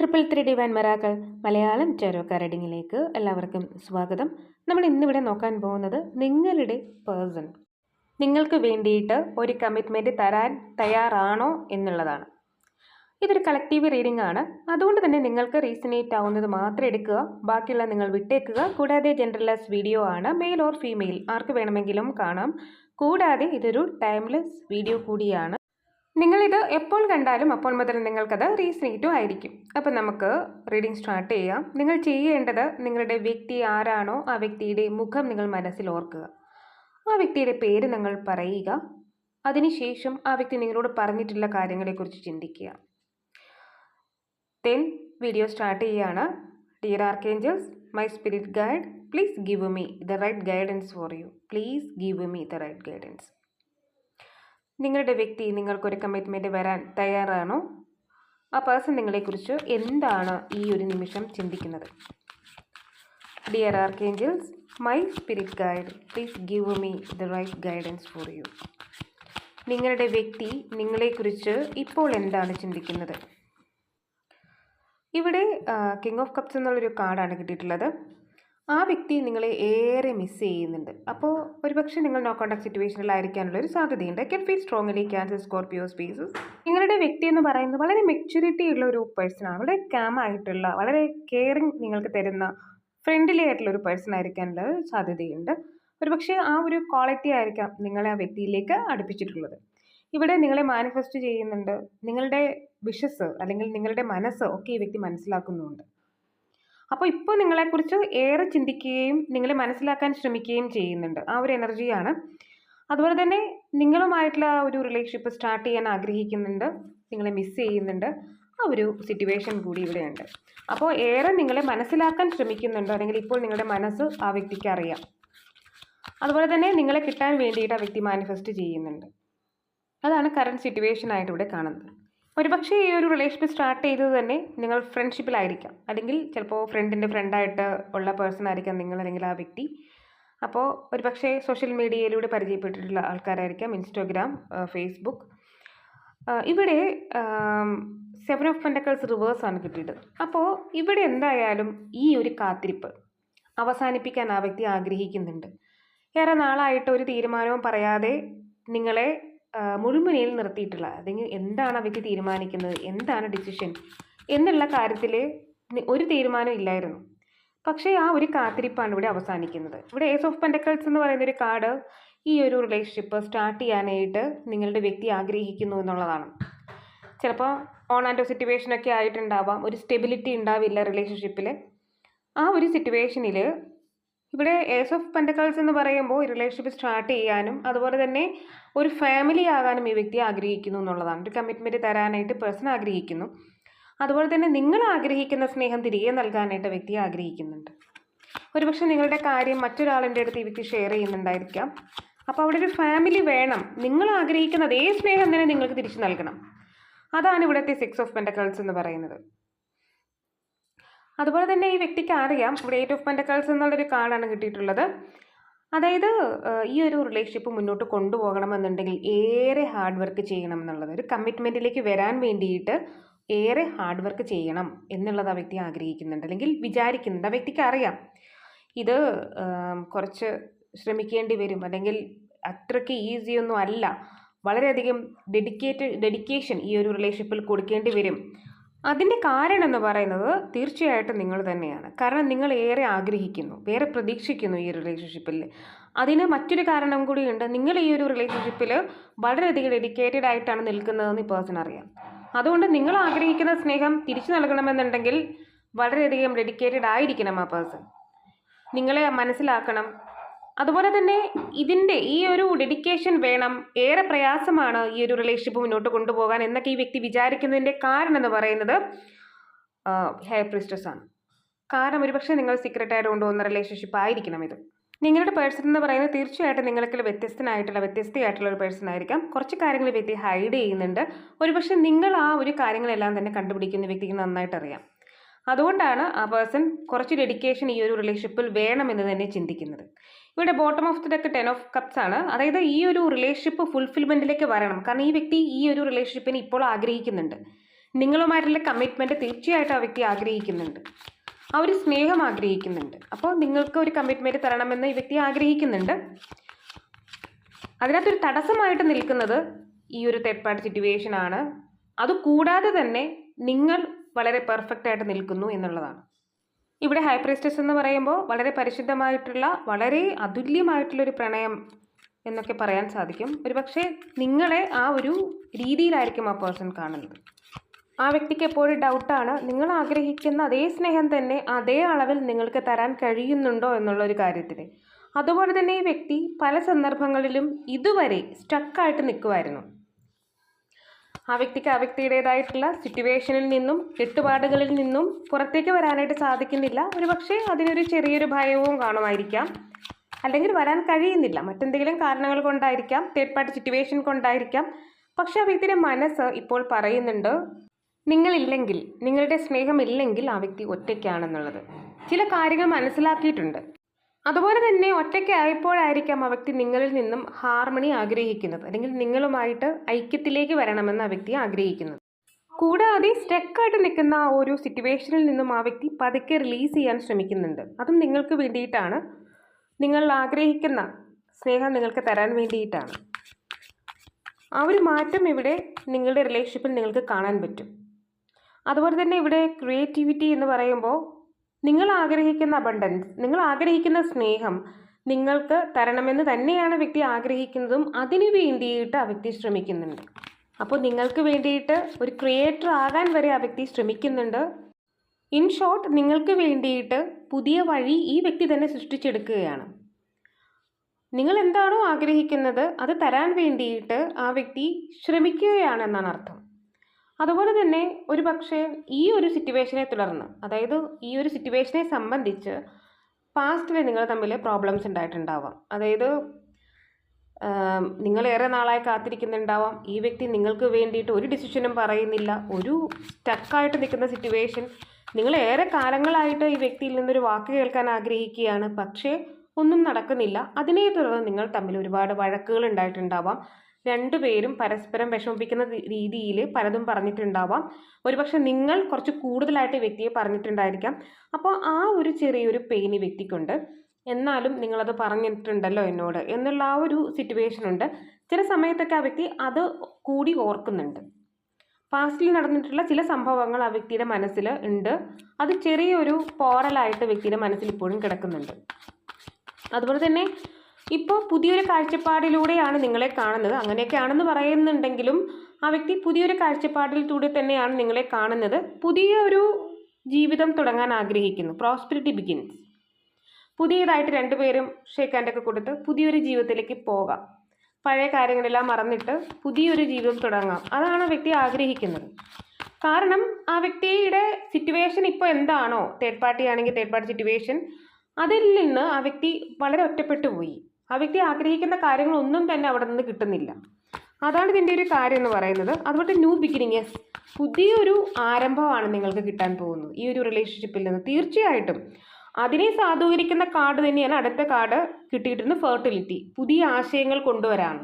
Triple three divine miracles Malayalam ചെറുക്ക റീഡിങ്ങിലേക്ക് എല്ലാവർക്കും സ്വാഗതം. നമ്മൾ ഇന്നിവിടെ നോക്കാൻ പോകുന്നത് നിങ്ങളുടെ പേഴ്സൺ നിങ്ങൾക്ക് വേണ്ടിയിട്ട് ഒരു കമ്മിറ്റ്മെന്റ് തരാൻ തയ്യാറാണോ എന്നുള്ളതാണ്. ഇതൊരു കളക്റ്റീവ് റീഡിംഗ് ആണ്. അതുകൊണ്ട് തന്നെ നിങ്ങൾക്ക് റീസണേറ്റ് ആവുന്നത് മാത്രം എടുക്കുക. ബാക്കിയുള്ള നിങ്ങൾ വിട്ടേക്കുക. കൂടാതെ ജെൻഡർലെസ് വീഡിയോ ആണ്. മെയിൽ ഓർ ഫീമെയിൽ ആർക്ക് വേണമെങ്കിലും കാണാം. കൂടാതെ ഇതൊരു ടൈംലെസ് വീഡിയോ കൂടിയാണ്. നിങ്ങളിത് എപ്പോൾ കണ്ടാലും അപ്പോൾ മുതൽ നിങ്ങൾക്കത് റീസണേറ്റും ആയിരിക്കും. അപ്പം നമുക്ക് റീഡിംഗ് സ്റ്റാർട്ട് ചെയ്യാം. നിങ്ങൾ ചെയ്യേണ്ടത് നിങ്ങളുടെ വ്യക്തി ആരാണോ ആ വ്യക്തിയുടെ മുഖം നിങ്ങൾ മനസ്സിൽ ഓർക്കുക. ആ വ്യക്തിയുടെ പേര് നിങ്ങൾ പറയുക. അതിനുശേഷം ആ വ്യക്തി നിങ്ങളോട് പറഞ്ഞിട്ടുള്ള കാര്യങ്ങളെക്കുറിച്ച് ചിന്തിക്കുക. തെൻ വീഡിയോ സ്റ്റാർട്ട് ചെയ്യുകയാണ് dear archangels my spirit guide please give me the right guidance for you please give me the right guidance നിങ്ങളുടെ വ്യക്തി നിങ്ങൾക്കൊരു കമ്മിറ്റ്മെന്റ് വരാൻ തയ്യാറാണോ? ആ പേഴ്സൺ നിങ്ങളെക്കുറിച്ച് എന്താണ് ഈ ഒരു നിമിഷം ചിന്തിക്കുന്നത്? Dear archangels my spirit guide please give me the right guidance for you നിങ്ങളുടെ വ്യക്തി നിങ്ങളെക്കുറിച്ച് ഇപ്പോൾ എന്താണ് ചിന്തിക്കുന്നത്? ഇവിടെ കിങ് ഓഫ് കപ്സ് എന്നുള്ളൊരു കാർഡാണ് കിട്ടിയിട്ടുള്ളത്. ആ വ്യക്തി നിങ്ങളെ ഏറെ മിസ് ചെയ്യുന്നുണ്ട്. അപ്പോൾ ഒരുപക്ഷെ നിങ്ങൾ നോ കോണ്ടാക്ട് സിറ്റുവേഷനിലായിരിക്കാനുള്ള ഒരു സാധ്യതയുണ്ട്. Can feel strongly Cancer Scorpio Pisces നിങ്ങളുടെ വ്യക്തി എന്ന് പറയുന്നത് വളരെ മെച്യൂരിറ്റി ഉള്ള ഒരു പേഴ്സൺ ആണ്. വളരെ കാം ആയിട്ടുള്ള വളരെ കെയറിങ് നിങ്ങൾക്ക് തരുന്ന ഫ്രണ്ട്ലി ആയിട്ടുള്ള ഒരു പേഴ്സൺ ആയിരിക്കാനുള്ള സാധ്യതയുണ്ട്. ഒരുപക്ഷെ ആ ഒരു ക്വാളിറ്റി ആയിരിക്കാം നിങ്ങളെ ആ വ്യക്തിയിലേക്ക് അടുപ്പിച്ചിട്ടുള്ളത്. ഇവിടെ നിങ്ങളെ മാനിഫെസ്റ്റ് ചെയ്യുന്നുണ്ട്. നിങ്ങളുടെ വിഷസ് അല്ലെങ്കിൽ നിങ്ങളുടെ മനസ്സ് ഒക്കെ ഈ വ്യക്തി മനസ്സിലാക്കുന്നുണ്ട്. അപ്പോൾ ഇപ്പോൾ നിങ്ങളെക്കുറിച്ച് ഏറെ ചിന്തിക്കുകയും നിങ്ങളെ മനസ്സിലാക്കാൻ ശ്രമിക്കുകയും ചെയ്യുന്നുണ്ട്. ആ ഒരു എനർജിയാണ് അതുപോലെ തന്നെ നിങ്ങളുമായിട്ടുള്ള ഒരു റിലേഷൻഷിപ്പ് സ്റ്റാർട്ട് ചെയ്യാൻ ആഗ്രഹിക്കുന്നുണ്ട്. നിങ്ങളെ മിസ് ചെയ്യുന്നുണ്ട്. ആ ഒരു സിറ്റുവേഷൻ കൂടി ഇവിടെയുണ്ട്. അപ്പോൾ ഏറെ നിങ്ങളെ മനസ്സിലാക്കാൻ ശ്രമിക്കുന്നുണ്ട്. അല്ലെങ്കിൽ ഇപ്പോൾ നിങ്ങളുടെ മനസ്സ് ആ വ്യക്തിക്ക് അറിയാം. അതുപോലെ തന്നെ നിങ്ങളെ കിട്ടാൻ വേണ്ടിയിട്ട് ആ വ്യക്തി മാനിഫെസ്റ്റ് ചെയ്യുന്നുണ്ട്. അതാണ് കറണ്ട് സിറ്റുവേഷൻ ആയിട്ട് ഇവിടെ കാണുന്നത്. ഒരുപക്ഷെ ഈ ഒരു റിലേഷൻഷിപ്പ് സ്റ്റാർട്ട് ചെയ്തത് തന്നെ നിങ്ങൾ ഫ്രണ്ട്ഷിപ്പിലായിരിക്കാം അല്ലെങ്കിൽ ചിലപ്പോൾ ഫ്രണ്ടിന്റെ ഫ്രണ്ടായിട്ട് ഉള്ള പേഴ്സൺ ആയിരിക്കാം നിങ്ങൾ അല്ലെങ്കിൽ ആ വ്യക്തി. അപ്പോൾ ഒരുപക്ഷെ സോഷ്യൽ മീഡിയയിലൂടെ പരിചയപ്പെട്ടിട്ടുള്ള ആൾക്കാരായിരിക്കാം. ഇൻസ്റ്റാഗ്രാം ഫേസ്ബുക്ക് ഇവിടെ സെവൻ ഓഫ് പെൻഡക്കൾസ് റിവേഴ്സ് ആണ് കിട്ടിയത്. അപ്പോൾ ഇവിടെ എന്തായാലും ഈ ഒരു കാത്തിരിപ്പ് അവസാനിപ്പിക്കാൻ ആ വ്യക്തി ആഗ്രഹിക്കുന്നുണ്ട്. ഏറെ നാളായിട്ട് ഒരു തീരുമാനവും പറയാതെ നിങ്ങളെ മുൾമുനയിൽ നിർത്തിയിട്ടുള്ള അല്ലെങ്കിൽ എന്താണ് അവയ്ക്ക് തീരുമാനിക്കുന്നത് എന്താണ് ഡിസിഷൻ എന്നുള്ള കാര്യത്തിൽ ഒരു തീരുമാനം ഇല്ലായിരുന്നു. പക്ഷേ ആ ഒരു കാത്തിരിപ്പാണ് ഇവിടെ അവസാനിക്കുന്നത്. ഇവിടെ ഏസ് ഓഫ് പെൻഡക്കൾസ് എന്ന് പറയുന്ന ഒരു കാർഡ് ഈ ഒരു റിലേഷൻഷിപ്പ് സ്റ്റാർട്ട് ചെയ്യാനായിട്ട് നിങ്ങളുടെ വ്യക്തി ആഗ്രഹിക്കുന്നു എന്നുള്ളതാണ്. ചിലപ്പോൾ ഓൺ ആൻഡ് സിറ്റുവേഷനൊക്കെ ആയിട്ടുണ്ടാവാം ഒരു സ്റ്റെബിലിറ്റി ഉണ്ടാവില്ല റിലേഷൻഷിപ്പിൽ ആ ഒരു സിറ്റുവേഷനിൽ ഇവിടെ ഏസ് ഓഫ് പെൻഡക്കൾസ് എന്ന് പറയുമ്പോൾ റിലേഷൻഷിപ്പ് സ്റ്റാർട്ട് ചെയ്യാനും അതുപോലെ തന്നെ ഒരു ഫാമിലി ആകാനും ഈ വ്യക്തി ആഗ്രഹിക്കുന്നു എന്നുള്ളതാണ്. ഒരു കമ്മിറ്റ്മെന്റ് തരാനായിട്ട് പേഴ്സൺ ആഗ്രഹിക്കുന്നു. അതുപോലെ തന്നെ നിങ്ങൾ ആഗ്രഹിക്കുന്ന സ്നേഹം തിരികെ നൽകാനായിട്ട് വ്യക്തി ആഗ്രഹിക്കുന്നുണ്ട്. ഒരുപക്ഷെ നിങ്ങളുടെ കാര്യം മറ്റൊരാളിന്റെ അടുത്ത് ഈ വ്യക്തി ഷെയർ ചെയ്യുന്നുണ്ടായിരിക്കാം. അപ്പോൾ അവിടെ ഒരു ഫാമിലി വേണം. നിങ്ങൾ ആഗ്രഹിക്കുന്ന അതേ സ്നേഹം തന്നെ നിങ്ങൾക്ക് തിരിച്ചു നൽകണം. അതാണ് ഇവിടുത്തെ സിക്സ് ഓഫ് പെൻഡക്കൾസ് എന്ന് പറയുന്നത്. അതുപോലെ തന്നെ ഈ വ്യക്തിക്ക് അറിയാം എയ്റ്റ് ഓഫ് പെൻഡക്കൾസ് എന്നുള്ളൊരു കാർഡാണ് കിട്ടിയിട്ടുള്ളത്. അതായത് ഈ ഒരു റിലേഷൻഷിപ്പ് മുന്നോട്ട് കൊണ്ടുപോകണമെന്നുണ്ടെങ്കിൽ ഏറെ ഹാർഡ് വർക്ക് ചെയ്യണം എന്നുള്ളത്. ഒരു കമ്മിറ്റ്മെന്റിലേക്ക് വരാൻ വേണ്ടിയിട്ട് ഏറെ ഹാർഡ് വർക്ക് ചെയ്യണം എന്നുള്ളത് ആ വ്യക്തി ആഗ്രഹിക്കുന്നുണ്ട് അല്ലെങ്കിൽ വിചാരിക്കുന്നുണ്ട്. ആ വ്യക്തിക്ക് അറിയാം. ഇത് കുറച്ച് ശ്രമിക്കേണ്ടി വരും. അല്ലെങ്കിൽ അത്രയ്ക്ക് ഈസിയൊന്നും അല്ല. വളരെയധികം ഡെഡിക്കേറ്റ് ഡെഡിക്കേഷൻ ഈ ഒരു റിലേഷൻഷിപ്പിൽ കൊടുക്കേണ്ടി വരും. അതിന്റെ കാരണം എന്ന് പറയുന്നത് തീർച്ചയായിട്ടും നിങ്ങൾ തന്നെയാണ്. കാരണം നിങ്ങൾ ഏറെ ആഗ്രഹിക്കുന്നു ഏറെ പ്രതീക്ഷിക്കുന്നു ഈ റിലേഷൻഷിപ്പിൽ അതിന് മറ്റൊരു കാരണം കൂടിയുണ്ട്. നിങ്ങൾ ഈ ഒരു റിലേഷൻഷിപ്പിൽ വളരെയധികം ഡെഡിക്കേറ്റഡ് ആയിട്ടാണ് നിൽക്കുന്നതെന്ന് ഈ പേഴ്സൺ അറിയാം. അതുകൊണ്ട് നിങ്ങൾ ആഗ്രഹിക്കുന്ന സ്നേഹം തിരിച്ചു നൽകണമെന്നുണ്ടെങ്കിൽ വളരെയധികം ഡെഡിക്കേറ്റഡ് ആയിരിക്കണം ആ പേഴ്സൺ നിങ്ങളെ മനസ്സിലാക്കണം അതുപോലെ തന്നെ ഇതിന്റെ ഈ ഒരു ഡെഡിക്കേഷൻ വേണം ഏറെ പ്രയാസമാണ് ഈ ഒരു റിലേഷൻഷിപ്പ് മുന്നോട്ട് കൊണ്ടുപോകാൻ എന്നൊക്കെ ഈ വ്യക്തി വിചാരിക്കുന്നതിന്റെ കാരണം എന്ന് പറയുന്നത് ഹെയർ പ്രിസ്റ്റസ് ആണ്. കാരണം ഒരുപക്ഷെ നിങ്ങൾ സീക്രട്ടായിട്ട് കൊണ്ടുപോകുന്ന റിലേഷൻഷിപ്പ് ആയിരിക്കണം ഇത്. നിങ്ങളുടെ പേഴ്സൺ എന്ന് പറയുന്നത് തീർച്ചയായിട്ടും നിങ്ങൾക്കുള്ള വ്യത്യസ്തനായിട്ടുള്ള വ്യത്യസ്തയായിട്ടുള്ള ഒരു പേഴ്സൺ ആയിരിക്കാം. കുറച്ച് കാര്യങ്ങൾ വ്യക്തി ഹൈഡ് ചെയ്യുന്നുണ്ട്. ഒരുപക്ഷെ നിങ്ങൾ ആ ഒരു കാര്യങ്ങളെല്ലാം തന്നെ കണ്ടുപിടിക്കുന്ന വ്യക്തിക്ക് നന്നായിട്ട് അറിയാം. അതുകൊണ്ടാണ് ആ പേഴ്സൺ കുറച്ച് ഡെഡിക്കേഷൻ ഈ ഒരു റിലേഷൻഷിപ്പിൽ വേണമെന്ന് തന്നെ ചിന്തിക്കുന്നത്. ഇവിടെ bottom of the deck ten of cups ആണ്. അതായത് ഈ ഒരു റിലേഷൻഷിപ്പ് ഫുൾഫിൽമെന്റിലേക്ക് വരണം. കാരണം ഈ വ്യക്തി ഈ ഒരു റിലേഷൻഷിപ്പിന് ഇപ്പോൾ ആഗ്രഹിക്കുന്നുണ്ട്. നിങ്ങളുമായിട്ടുള്ള കമ്മിറ്റ്മെന്റ് തീർച്ചയായിട്ടും ആ വ്യക്തി ആഗ്രഹിക്കുന്നുണ്ട്. ആ ഒരു സ്നേഹം ആഗ്രഹിക്കുന്നുണ്ട്. അപ്പോൾ നിങ്ങൾക്ക് ഒരു കമ്മിറ്റ്മെന്റ് തരണമെന്ന് ഈ വ്യക്തി ആഗ്രഹിക്കുന്നുണ്ട്. അതിനകത്തൊരു തടസ്സമായിട്ട് നിൽക്കുന്നത് ഈ ഒരു തേർഡ് പാർട്ടി സിറ്റുവേഷൻ ആണ്. അതുകൂടാതെ തന്നെ നിങ്ങൾ വളരെ പെർഫെക്റ്റ് ആയിട്ട് നിൽക്കുന്നു എന്നുള്ളതാണ്. ഇവിടെ ഹൈപ്രിസ്റ്റസ് എന്ന് പറയുമ്പോൾ വളരെ പരിശുദ്ധമായിട്ടുള്ള വളരെ അതുല്യമായിട്ടുള്ളൊരു പ്രണയം എന്നൊക്കെ പറയാൻ സാധിക്കും. ഒരുപക്ഷെ നിങ്ങളെ ആ ഒരു രീതിയിലായിരിക്കും ആ പേഴ്സൺ കാണുന്നത്. ആ വ്യക്തിക്ക് എപ്പോഴും ഡൗട്ടാണ് നിങ്ങൾ ആഗ്രഹിക്കുന്ന അതേ സ്നേഹം തന്നെ അതേ അളവിൽ നിങ്ങൾക്ക് തരാൻ കഴിയുന്നുണ്ടോ എന്നുള്ളൊരു കാര്യത്തിൽ അതുപോലെ തന്നെ ഈ വ്യക്തി പല സന്ദർഭങ്ങളിലും ഇതുവരെ സ്റ്റക്കായിട്ട് നിൽക്കുമായിരുന്നു ആ വ്യക്തിക്ക് ആ വ്യക്തിയുടേതായിട്ടുള്ള സിറ്റുവേഷനിൽ നിന്നും കെട്ടുപാടുകളിൽ നിന്നും പുറത്തേക്ക് വരാനായിട്ട് സാധിക്കുന്നില്ല. ഒരുപക്ഷെ അതിനൊരു ചെറിയൊരു ഭയവും കാണുമായിരിക്കാം. അല്ലെങ്കിൽ വരാൻ കഴിയുന്നില്ല. മറ്റെന്തെങ്കിലും കാരണങ്ങൾ കൊണ്ടായിരിക്കാം തേർഡ് പാർട്ടി സിറ്റുവേഷൻ കൊണ്ടായിരിക്കാം. പക്ഷെ ആ വ്യക്തിയുടെ മനസ്സ് ഇപ്പോൾ പറയുന്നുണ്ട് നിങ്ങളില്ലെങ്കിൽ നിങ്ങളുടെ സ്നേഹമില്ലെങ്കിൽ ആ വ്യക്തി ഒറ്റയ്ക്കാണെന്നുള്ളത്. ചില കാര്യങ്ങൾ മനസ്സിലാക്കിയിട്ടുണ്ട്. അതുപോലെ തന്നെ ഒറ്റയ്ക്ക് ആയപ്പോഴായിരിക്കാം ആ വ്യക്തി നിങ്ങളിൽ നിന്നും ഹാർമണി ആഗ്രഹിക്കുന്നത്. അല്ലെങ്കിൽ നിങ്ങളുമായിട്ട് ഐക്യത്തിലേക്ക് വരണമെന്ന് ആ വ്യക്തി ആഗ്രഹിക്കുന്നത്. കൂടാതെ സ്റ്റക്കായിട്ട് നിൽക്കുന്ന ആ ഒരു സിറ്റുവേഷനിൽ നിന്നും ആ വ്യക്തി പതുക്കെ റിലീസ് ചെയ്യാൻ ശ്രമിക്കുന്നുണ്ട്. അതും നിങ്ങൾക്ക് വേണ്ടിയിട്ടാണ്. നിങ്ങൾ ആഗ്രഹിക്കുന്ന സ്നേഹം നിങ്ങൾക്ക് തരാൻ വേണ്ടിയിട്ടാണ്. ആ ഒരു മാറ്റം ഇവിടെ നിങ്ങളുടെ റിലേഷൻഷിപ്പിൽ നിങ്ങൾക്ക് കാണാൻ പറ്റും. അതുപോലെ തന്നെ ഇവിടെ ക്രിയേറ്റിവിറ്റി എന്ന് പറയുമ്പോൾ നിങ്ങൾ ആഗ്രഹിക്കുന്ന അബണ്ടൻസ് നിങ്ങൾ ആഗ്രഹിക്കുന്ന സ്നേഹം നിങ്ങൾക്ക് തരണമെന്ന് തന്നെയാണ് വ്യക്തി ആഗ്രഹിക്കുന്നതും അതിനു വേണ്ടിയിട്ട് ആ വ്യക്തി ശ്രമിക്കുന്നുണ്ട്. അപ്പോൾ നിങ്ങൾക്ക് വേണ്ടിയിട്ട് ഒരു ക്രിയേറ്റർ ആകാൻ വരെ ആ വ്യക്തി ശ്രമിക്കുന്നുണ്ട്. ഇൻ ഷോർട്ട് നിങ്ങൾക്ക് വേണ്ടിയിട്ട് പുതിയ വഴി ഈ വ്യക്തി തന്നെ സൃഷ്ടിച്ചെടുക്കുകയാണ്. നിങ്ങൾ എന്താണോ ആഗ്രഹിക്കുന്നത് അത് തരാൻ വേണ്ടിയിട്ട് ആ വ്യക്തി ശ്രമിക്കുകയാണെന്നാണ് അർത്ഥം. അതുപോലെ തന്നെ ഒരു പക്ഷേ ഈ ഒരു സിറ്റുവേഷനെ തുടർന്ന് അതായത് ഈ ഒരു സിറ്റുവേഷനെ സംബന്ധിച്ച് പാസ്റ്റിൽ നിങ്ങൾ തമ്മിൽ പ്രോബ്ലംസ് ഉണ്ടായിട്ടുണ്ടാവാം. അതായത് നിങ്ങൾ ഏറെ നാളായി കാത്തിരിക്കുന്നുണ്ടാവാം. ഈ വ്യക്തി നിങ്ങൾക്ക് വേണ്ടിയിട്ട് ഒരു ഡിസിഷനും പറയുന്നില്ല. ഒരു സ്റ്റക്കായിട്ട് നിൽക്കുന്ന സിറ്റുവേഷൻ നിങ്ങൾ ഏറെ കാലങ്ങളായിട്ട് ഈ വ്യക്തിയിൽ നിന്നൊരു വാക്ക് കേൾക്കാൻ ആഗ്രഹിക്കുകയാണ്. പക്ഷേ ഒന്നും നടക്കുന്നില്ല. അതിനെ തുടർന്ന് നിങ്ങൾ തമ്മിൽ ഒരുപാട് വഴക്കുകൾ ഉണ്ടായിട്ടുണ്ടാവാം. രണ്ടുപേരും പരസ്പരം വിഷമിപ്പിക്കുന്ന രീതിയിൽ പലതും പറഞ്ഞിട്ടുണ്ടാവാം. ഒരുപക്ഷെ നിങ്ങൾ കുറച്ച് കൂടുതലായിട്ട് വ്യക്തിയെ പറഞ്ഞിട്ടുണ്ടായിരിക്കാം. അപ്പോൾ ആ ഒരു ചെറിയൊരു പെയിൻ വ്യക്തിക്കുണ്ട്. എന്നാലും നിങ്ങളത് പറഞ്ഞിട്ടുണ്ടല്ലോ എന്നോട് എന്നുള്ള ആ ഒരു സിറ്റുവേഷൻ ഉണ്ട്. ചില സമയത്തൊക്കെ ആ വ്യക്തി അത് കൂടി ഓർക്കുന്നുണ്ട്. പാസ്റ്റിൽ നടന്നിട്ടുള്ള ചില സംഭവങ്ങൾ ആ വ്യക്തിയുടെ മനസ്സിൽ ഉണ്ട്. അത് ചെറിയൊരു പോറലായിട്ട് വ്യക്തിയുടെ മനസ്സിൽ ഇപ്പോഴും കിടക്കുന്നുണ്ട്. അതുപോലെ തന്നെ ഇപ്പോൾ പുതിയൊരു കാഴ്ചപ്പാടിലൂടെയാണ് നിങ്ങളെ കാണുന്നത്. അങ്ങനെയൊക്കെയാണെന്ന് പറയുന്നുണ്ടെങ്കിലും ആ വ്യക്തി പുതിയൊരു കാഴ്ചപ്പാടിലൂടെ തന്നെയാണ് നിങ്ങളെ കാണുന്നത്. പുതിയൊരു ജീവിതം തുടങ്ങാൻ ആഗ്രഹിക്കുന്നു. പ്രോസ്പെരിറ്റി ബിഗിൻസ് പുതിയതായിട്ട് രണ്ടുപേരും ഷേക്ക് ഹാൻഡൊക്കെ കൊടുത്ത് പുതിയൊരു ജീവിതത്തിലേക്ക് പോകാം. പഴയ കാര്യങ്ങളെല്ലാം മറന്നിട്ട് പുതിയൊരു ജീവിതം തുടങ്ങാം. അതാണ് ആ വ്യക്തി ആഗ്രഹിക്കുന്നത്. കാരണം ആ വ്യക്തിയുടെ സിറ്റുവേഷൻ ഇപ്പോൾ എന്താണോ? തേർഡ് പാർട്ടി ആണെങ്കിൽ തേർഡ് പാർട്ടി സിറ്റുവേഷൻ അതിൽ നിന്ന് ആ വ്യക്തി വളരെ ഒറ്റപ്പെട്ടു പോയി. ആ വ്യക്തി ആഗ്രഹിക്കുന്ന കാര്യങ്ങളൊന്നും തന്നെ അവിടെ നിന്ന് കിട്ടുന്നില്ല. അതാണ് ഇതിന്റെ ഒരു കാര്യം എന്ന് പറയുന്നത്. അതുകൊണ്ട് ന്യൂ ബിഗിനിങ് പുതിയൊരു ആരംഭമാണ് നിങ്ങൾക്ക് കിട്ടാൻ പോകുന്നത്. ഈ ഒരു റിലേഷൻഷിപ്പിൽ നിന്ന് തീർച്ചയായിട്ടും. അതിനെ സാധൂകരിക്കുന്ന കാർഡ് തന്നെയാണ് അടുത്ത കാർഡ് കിട്ടിയിട്ടുള്ള ഫെർട്ടിലിറ്റി പുതിയ ആശയങ്ങൾ കൊണ്ടുവരാണ്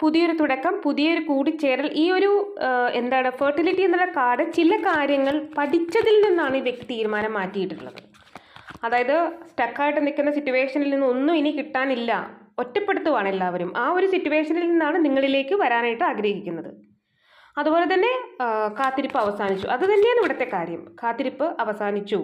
പുതിയൊരു തുടക്കം പുതിയൊരു കൂടിച്ചേരൽ. ഈ ഒരു എന്താണ് ഫെർട്ടിലിറ്റി എന്നുള്ള കാർഡ് ചില കാര്യങ്ങൾ പഠിച്ചതിൽ നിന്നാണ് ഈ വ്യക്തി തീരുമാനം മാറ്റിയിട്ടുള്ളത്. അതായത് സ്റ്റക്കായിട്ട് നിൽക്കുന്ന സിറ്റുവേഷനിൽ നിന്ന് ഒന്നും ഇനി കിട്ടാനില്ല. ഒറ്റപ്പെടുത്തുവാണ് എല്ലാവരും. ആ ഒരു സിറ്റുവേഷനിൽ നിന്നാണ് നിങ്ങളിലേക്ക് വരാനായിട്ട് ആഗ്രഹിക്കുന്നത്. അതുപോലെ തന്നെ കാത്തിരിപ്പ് അവസാനിച്ചു. അത് തന്നെയാണ് ഇവിടുത്തെ കാര്യം. കാത്തിരിപ്പ് അവസാനിച്ചു.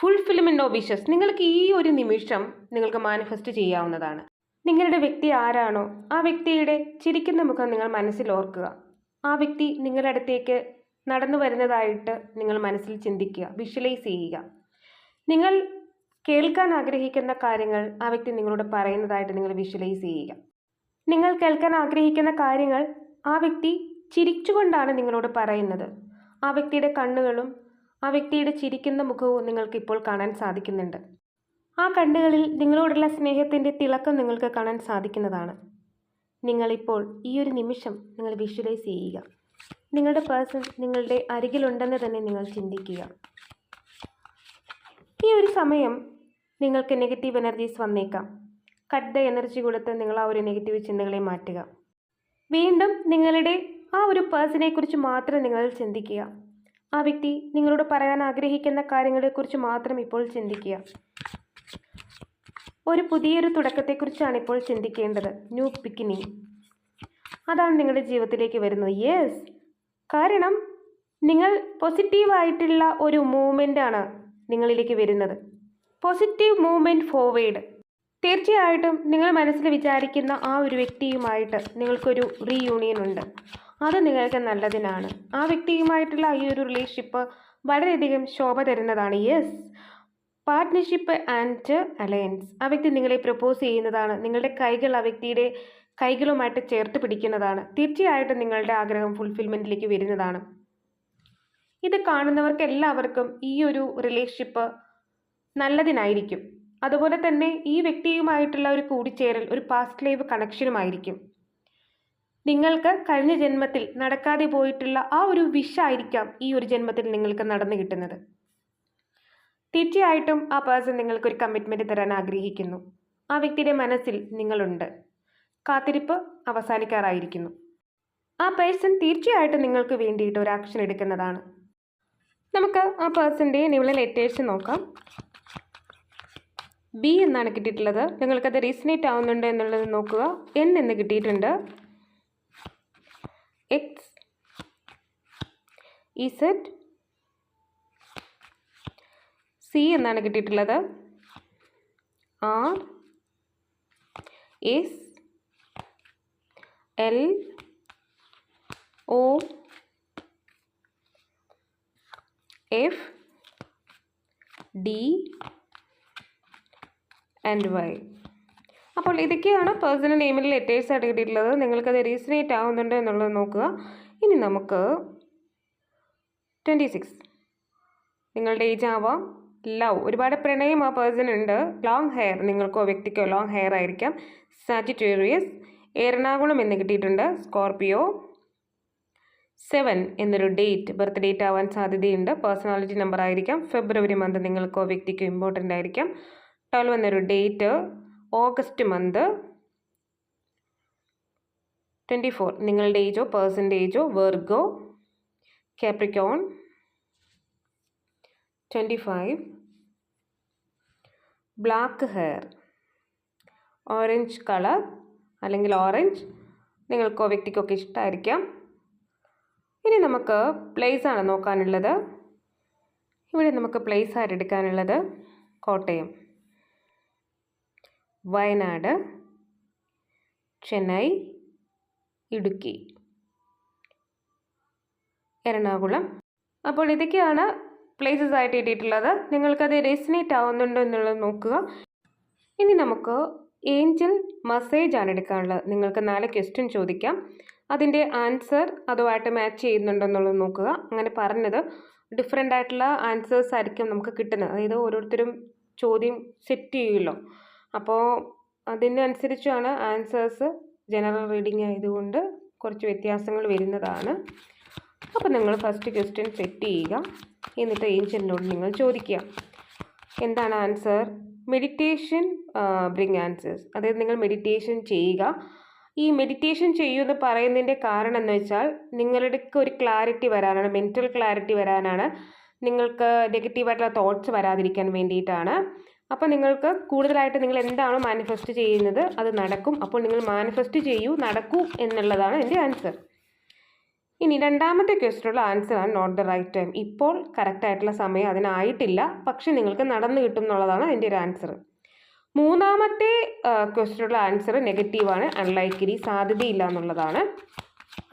ഫുൾഫിൽമെന്റ് ഓഫ് വിഷസ് നിങ്ങൾക്ക് ഈ ഒരു നിമിഷം നിങ്ങൾക്ക് മാനിഫെസ്റ്റ് ചെയ്യാവുന്നതാണ്. നിങ്ങളുടെ വ്യക്തി ആരാണോ ആ വ്യക്തിയുടെ ചിരിക്കുന്ന മുഖം നിങ്ങൾ മനസ്സിൽ ഓർക്കുക. ആ വ്യക്തി നിങ്ങളുടെ അടുത്തേക്ക് നടന്നു വരുന്നതായിട്ട് നിങ്ങൾ മനസ്സിൽ ചിന്തിക്കുക വിഷ്വലൈസ് ചെയ്യുക. നിങ്ങൾ കേൾക്കാൻ ആഗ്രഹിക്കുന്ന കാര്യങ്ങൾ ആ വ്യക്തി നിങ്ങളോട് പറയുന്നതായിട്ട് നിങ്ങൾ വിഷ്വലൈസ് ചെയ്യുക. നിങ്ങൾ കേൾക്കാൻ ആഗ്രഹിക്കുന്ന കാര്യങ്ങൾ ആ വ്യക്തി ചിരിച്ചുകൊണ്ടാണ് നിങ്ങളോട് പറയുന്നത്. ആ വ്യക്തിയുടെ കണ്ണുകളും ആ വ്യക്തിയുടെ ചിരിക്കുന്ന മുഖവും നിങ്ങൾക്ക് ഇപ്പോൾ കാണാൻ സാധിക്കുന്നുണ്ട്. ആ കണ്ണുകളിൽ നിങ്ങളോടുള്ള സ്നേഹത്തിന്റെ തിളക്കം നിങ്ങൾക്ക് കാണാൻ സാധിക്കുന്നതാണ്. നിങ്ങളിപ്പോൾ ഈ ഒരു നിമിഷം നിങ്ങൾ വിഷ്വലൈസ് ചെയ്യുക. നിങ്ങളുടെ പേഴ്സൺ നിങ്ങളുടെ അരികിലുണ്ടെന്ന് തന്നെ നിങ്ങൾ ചിന്തിക്കുക. ഈ ഒരു സമയം നിങ്ങൾക്ക് നെഗറ്റീവ് എനർജീസ് വന്നേക്കാം. കട്ട് ദ എനർജി കൊടുത്ത് നിങ്ങൾ ആ ഒരു നെഗറ്റീവ് ചിന്തകളെ മാറ്റുക. വീണ്ടും നിങ്ങളുടെ ആ ഒരു പേഴ്സണെ കുറിച്ച് മാത്രം നിങ്ങൾ ചിന്തിക്കുക. ആ വ്യക്തി നിങ്ങളോട് പറയാൻ ആഗ്രഹിക്കുന്ന കാര്യങ്ങളെക്കുറിച്ച് മാത്രം ഇപ്പോൾ ചിന്തിക്കുക. ഒരു പുതിയൊരു തുടക്കത്തെക്കുറിച്ചാണ് ഇപ്പോൾ ചിന്തിക്കേണ്ടത്. ന്യൂ പിക്കിനി അതാണ് നിങ്ങളുടെ ജീവിതത്തിലേക്ക് വരുന്നത്. യെസ് കാരണം നിങ്ങൾ പോസിറ്റീവായിട്ടുള്ള ഒരു മൂവ്മെന്റ് ആണ് നിങ്ങളിലേക്ക് വരുന്നത്. പോസിറ്റീവ് മൂവ്മെന്റ് ഫോർവേഡ് തീർച്ചയായിട്ടും നിങ്ങൾ മനസ്സിൽ വിചാരിക്കുന്ന ആ ഒരു വ്യക്തിയുമായിട്ട് നിങ്ങൾക്കൊരു റീയൂണിയൻ ഉണ്ട്. അത് നിങ്ങൾക്ക് നല്ലതിനാണ്. ആ വ്യക്തിയുമായിട്ടുള്ള ഈ ഒരു റിലേഷൻഷിപ്പ് വളരെയധികം ശോഭ തരുന്നതാണ്. യെസ് പാർട്ട്ണർഷിപ്പ് ആൻഡ് അലയൻസ് ആ വ്യക്തി നിങ്ങളെ പ്രപ്പോസ് ചെയ്യുന്നതാണ്. നിങ്ങളുടെ കൈകൾ ആ വ്യക്തിയുടെ കൈകളുമായിട്ട് ചേർത്ത് പിടിക്കുന്നതാണ്. തീർച്ചയായിട്ടും നിങ്ങളുടെ ആഗ്രഹം ഫുൾഫിൽമെന്റിലേക്ക് വരുന്നതാണ്. ഇത് കാണുന്നവർക്ക് എല്ലാവർക്കും ഈ ഒരു റിലേഷൻഷിപ്പ് നല്ലതിനായിരിക്കും. അതുപോലെ തന്നെ ഈ വ്യക്തിയുമായിട്ടുള്ള ഒരു കൂടിച്ചേരൽ ഒരു പാസ്റ്റ് ലൈഫ് കണക്ഷനുമായിരിക്കും നിങ്ങൾക്ക് കഴിഞ്ഞ ജന്മത്തിൽ നടക്കാതെ പോയിട്ടുള്ള ആ ഒരു വിഷായിരിക്കാം ഈ ഒരു ജന്മത്തിൽ നിങ്ങൾക്ക് നടന്നു കിട്ടുന്നത്. തീർച്ചയായിട്ടും ആ പേഴ്സൺ നിങ്ങൾക്ക് ഒരു കമ്മിറ്റ്മെന്റ് തരാൻ ആഗ്രഹിക്കുന്നു. ആ വ്യക്തിയുടെ മനസ്സിൽ നിങ്ങളുണ്ട്. കാത്തിരിപ്പ് അവസാനിക്കാറായിരിക്കുന്നു. ആ പേഴ്സൺ തീർച്ചയായിട്ടും നിങ്ങൾക്ക് വേണ്ടിയിട്ട് ഒരു ആക്ഷൻ എടുക്കുന്നതാണ്. നമുക്ക് ആ പേഴ്സന്റെ നിങ്ങളെ ലെറ്റേഴ്സ് നോക്കാം. ബി എന്നാണ് കിട്ടിയിട്ടുള്ളത്. നിങ്ങൾക്കത് റീസണേറ്റ് ആവുന്നുണ്ട് എന്നുള്ളത് നോക്കുക. എൻ എന്ന് കിട്ടിയിട്ടുണ്ട്. എക്സ് ഇസെറ്റ് സി എന്നാണ് കിട്ടിയിട്ടുള്ളത്. R S L O F D and Y അപ്പോൾ ഇതൊക്കെയാണ് പേഴ്സണൽ നെയിമിൽ ലെറ്റേഴ്സ് ആയിട്ട് കിട്ടിയിട്ടുള്ളത് നിങ്ങൾക്കത് റീസണേറ്റ് ആവുന്നുണ്ട് എന്നുള്ളത് നോക്കുക. ഇനി നമുക്ക് ട്വന്റി സിക്സ്. നിങ്ങളുടെ ഏജ് ആവാം ലവ്. ഒരുപാട് പ്രണയം ആ പേഴ്സൺ ഉണ്ട്. Long hair. നിങ്ങൾക്കോ വ്യക്തിക്കോ ലോങ് ഹെയർ ആയിരിക്കാം. സാജിറ്റേറിയസ് എറണാകുളം എന്ന് കിട്ടിയിട്ടുണ്ട്. സ്കോർപിയോ സെവൻ എന്നൊരു ഡേറ്റ് ബർത്ത് ഡേറ്റ് ആവാൻ സാധ്യതയുണ്ട്. പേഴ്സണാലിറ്റി നമ്പർ ആയിരിക്കാം. ഫെബ്രുവരി മന്ത് നിങ്ങൾക്കോ വ്യക്തിക്കോ ഇമ്പോർട്ടന്റ് ആയിരിക്കാം. ട്വൽവ് എന്നൊരു date August month twenty four. നിങ്ങളുടെ ഏജോ പേഴ്സന്റേജോ Virgo Capricorn twenty five. Black hair orange colour അല്ലെങ്കിൽ ഓറഞ്ച്. നിങ്ങൾക്കോ വ്യക്തിക്കൊക്കെ ഇഷ്ടമായിരിക്കാം ഇനി നമുക്ക് പ്ലേസ് ആണ് നോക്കാനുള്ളത്. ഇവിടെ നമുക്ക് പ്ലേസ് ആയിട്ട് എടുക്കാനുള്ളത് കോട്ടയം. വയനാട് ചെന്നൈ ഇടുക്കി. എറണാകുളം. അപ്പോൾ ഇതൊക്കെയാണ് പ്ലേസസ് ആയിട്ട് കിട്ടിയിട്ടുള്ളത് നിങ്ങൾക്കത് റെസിനേറ്റ് ആവുന്നുണ്ടോ എന്നുള്ളത് നോക്കുക. ഇനി നമുക്ക് ഏഞ്ചൽ മസേജ് ആണ് എടുക്കാനുള്ളത്. നിങ്ങൾക്ക് നാല് ക്വസ്റ്റ്യൻ ചോദിക്കാം. അതിന്റെ ആൻസർ അതുമായിട്ട് മാച്ച് ചെയ്യുന്നുണ്ടോ എന്നുള്ളത് നോക്കുക. അങ്ങനെ പറഞ്ഞത് ഡിഫറെന്റ് ആയിട്ടുള്ള ആൻസേഴ്സ് ആയിരിക്കും നമുക്ക് കിട്ടുന്നത്. അതായത് ഓരോരുത്തരും ചോദ്യം സെറ്റ് ചെയ്യുമല്ലോ. അപ്പോൾ അതിനനുസരിച്ചാണ് ആൻസേഴ്സ് ജനറൽ റീഡിംഗ് ആയതുകൊണ്ട് കുറച്ച് വ്യത്യാസങ്ങൾ വരുന്നതാണ്. അപ്പോൾ നിങ്ങൾ ഫസ്റ്റ് ക്വസ്റ്റ്യൻ സെറ്റ് ചെയ്യുക. എന്നിട്ട് ഏഞ്ചലിനോട് നിങ്ങൾ ചോദിക്കുക. എന്താണ് ആൻസർ മെഡിറ്റേഷൻ ബ്രിങ് ആൻസേഴ്സ് അതായത് നിങ്ങൾ മെഡിറ്റേഷൻ ചെയ്യുക. ഈ മെഡിറ്റേഷൻ ചെയ്യൂ എന്ന് പറയുന്നതിന്റെ കാരണം എന്ന് വെച്ചാൽ നിങ്ങളുടെ ഒരു ക്ലാരിറ്റി വരാനാണ് മെന്റൽ ക്ലാരിറ്റി വരാനാണ്. നിങ്ങൾക്ക് നെഗറ്റീവായിട്ടുള്ള തോട്ട്സ് വരാതിരിക്കാൻ വേണ്ടിയിട്ടാണ്. അപ്പോൾ നിങ്ങൾക്ക് കൂടുതലായിട്ട് നിങ്ങൾ എന്താണോ മാനിഫെസ്റ്റ് ചെയ്യുന്നത് അത് നടക്കും. അപ്പോൾ നിങ്ങൾ മാനിഫെസ്റ്റ് ചെയ്യൂ നടക്കൂ എന്നുള്ളതാണ് എന്റെ ആൻസർ ഇനി രണ്ടാമത്തെ ക്വസ്റ്റിനുള്ള ആണ് നോട്ട് ദ റൈറ്റ് ടൈം ഇപ്പോൾ കറക്റ്റായിട്ടുള്ള സമയം അതിനായിട്ടില്ല. പക്ഷെ നിങ്ങൾക്ക് നടന്നു കിട്ടും എന്നുള്ളതാണ് എന്റെ ഒരു ആൻസർ മൂന്നാമത്തെ ക്വസ്റ്റിനുള്ള ആൻസർ നെഗറ്റീവാണ് അൺലൈക്കിലി സാധ്യതയില്ല എന്നുള്ളതാണ്.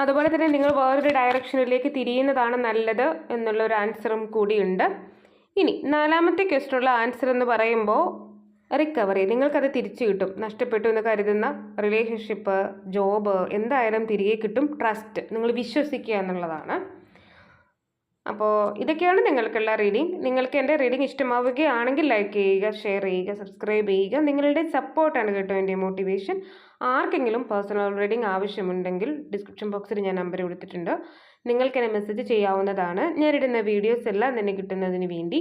അതുപോലെ തന്നെ നിങ്ങൾ വേറൊരു ഡയറക്ഷനിലേക്ക് തിരിയുന്നതാണ് നല്ലത് എന്നുള്ള ഒരു ആൻസറും കൂടിയുണ്ട് ഇനി നാലാമത്തെ ക്വസ്റ്റിനുള്ള ആൻസർ എന്ന് പറയുമ്പോൾ റിക്കവറി. നിങ്ങൾക്കത് തിരിച്ചു കിട്ടും. നഷ്ടപ്പെട്ടു എന്ന് കരുതുന്ന റിലേഷൻഷിപ്പ് ജോബ് എന്തായാലും തിരികെ കിട്ടും. ട്രസ്റ്റ് നിങ്ങൾ വിശ്വസിക്കുക എന്നുള്ളതാണ്. അപ്പോൾ ഇതൊക്കെയാണ് നിങ്ങൾക്കുള്ള റീഡിംഗ് നിങ്ങൾക്ക് എന്റെ റീഡിംഗ് ഇഷ്ടമാവുകയാണെങ്കിൽ ലൈക്ക് ചെയ്യുക ഷെയർ ചെയ്യുക സബ്സ്ക്രൈബ് ചെയ്യുക. നിങ്ങളുടെ സപ്പോർട്ടാണ് കേട്ടോ എന്റെ മോട്ടിവേഷൻ. ആർക്കെങ്കിലും പേഴ്സണൽ റീഡിംഗ് ആവശ്യമുണ്ടെങ്കിൽ ഡിസ്ക്രിപ്ഷൻ ബോക്സിൽ ഞാൻ നമ്പർ കൊടുത്തിട്ടുണ്ട്. നിങ്ങൾക്ക് എന്നെ മെസ്സേജ് ചെയ്യാവുന്നതാണ്. ഞാനിടുന്ന വീഡിയോസ് എല്ലാം തന്നെ കിട്ടുന്നതിന് വേണ്ടി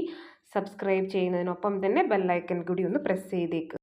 സബ്സ്ക്രൈബ് ചെയ്യുന്നതിനൊപ്പം തന്നെ ബെല്ലൈക്കൺ കൂടി ഒന്ന് പ്രസ് ചെയ്തേക്കുക